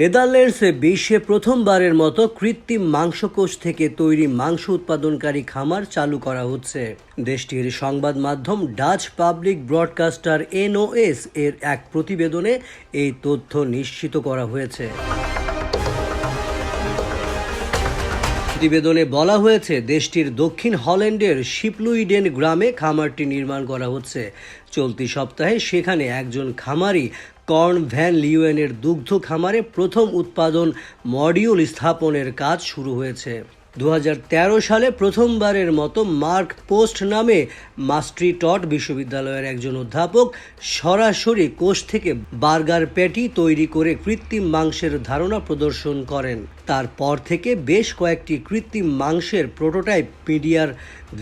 নেদারল্যান্ডসে বিশ্বে প্রথমবারের মতো কৃত্রিম মাংসকোষ থেকে তৈরি মাংস উৎপাদনকারী খামার চালু করা হচ্ছে। দেশটির সংবাদ মাধ্যম ডাচ পাবলিক ব্রডকাস্টার এনওএস এর এক প্রতিবেদনে এই তথ্য নিশ্চিত করা হয়েছে। প্রতিবেদনে বলা হয়েছে, দেশটির দক্ষিণ হল্যান্ডের শিপলুইডেন গ্রামে খামারটি নির্মাণ করা হচ্ছে। চলতি সপ্তাহে সেখানে একজন খামারি কর্ন ভ্যান লিওয়েনের দুগ্ধ খামারে প্রথম উৎপাদন মডিউল স্থাপনের কাজ শুরু হয়েছে। দু হাজার তেরো সালে প্রথমবারের মতো মার্ক পোস্ট নামে মাস্ট্রিটট বিশ্ববিদ্যালয়ের একজন অধ্যাপক সরাসরি কোষ থেকে বার্গার প্যাটি তৈরি করে কৃত্রিম মাংসের ধারণা প্রদর্শন করেন। তারপর থেকে বেশ কয়েকটি কৃত্রিম মাংসের প্রোটোটাইপ মিডিয়ার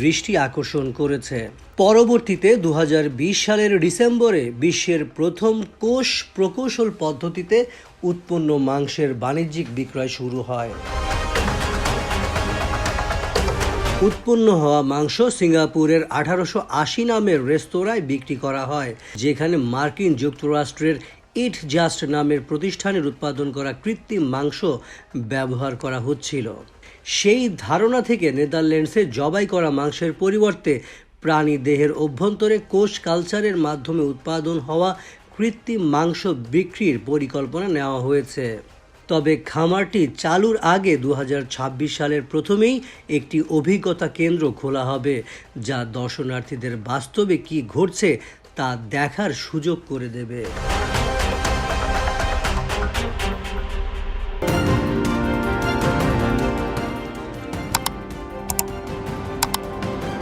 দৃষ্টি আকর্ষণ করেছে। পরবর্তীতে দু হাজার বিশ সালের ডিসেম্বরে বিশ্বের প্রথম কোষ প্রকৌশল পদ্ধতিতে উৎপন্ন মাংসের বাণিজ্যিক বিক্রয় শুরু হয়। উৎপন্ন হওয়া মাংস সিঙ্গাপুরের আঠারোশো আশি নামের রেস্তোরাঁয় বিক্রি করা হয়, যেখানে মার্কিন যুক্তরাষ্ট্রের ইট জাস্ট নামের প্রতিষ্ঠানের উৎপাদন করা কৃত্রিম মাংস ব্যবহার করা হচ্ছিল। সেই ধারণা থেকে নেদারল্যান্ডসে জবাই করা মাংসের পরিবর্তে প্রাণী দেহের অভ্যন্তরে কোষ কালচারের মাধ্যমে উৎপাদন হওয়া কৃত্রিম মাংস বিক্রির পরিকল্পনা নেওয়া হয়েছে। তবে খামারটি চালুর আগে দু হাজার ছাব্বিশ সালের প্রথমেই একটি অভিজ্ঞতা কেন্দ্র খোলা হবে, যা দর্শনার্থীদের বাস্তবে কি ঘটছে তা দেখার সুযোগ করে দেবে।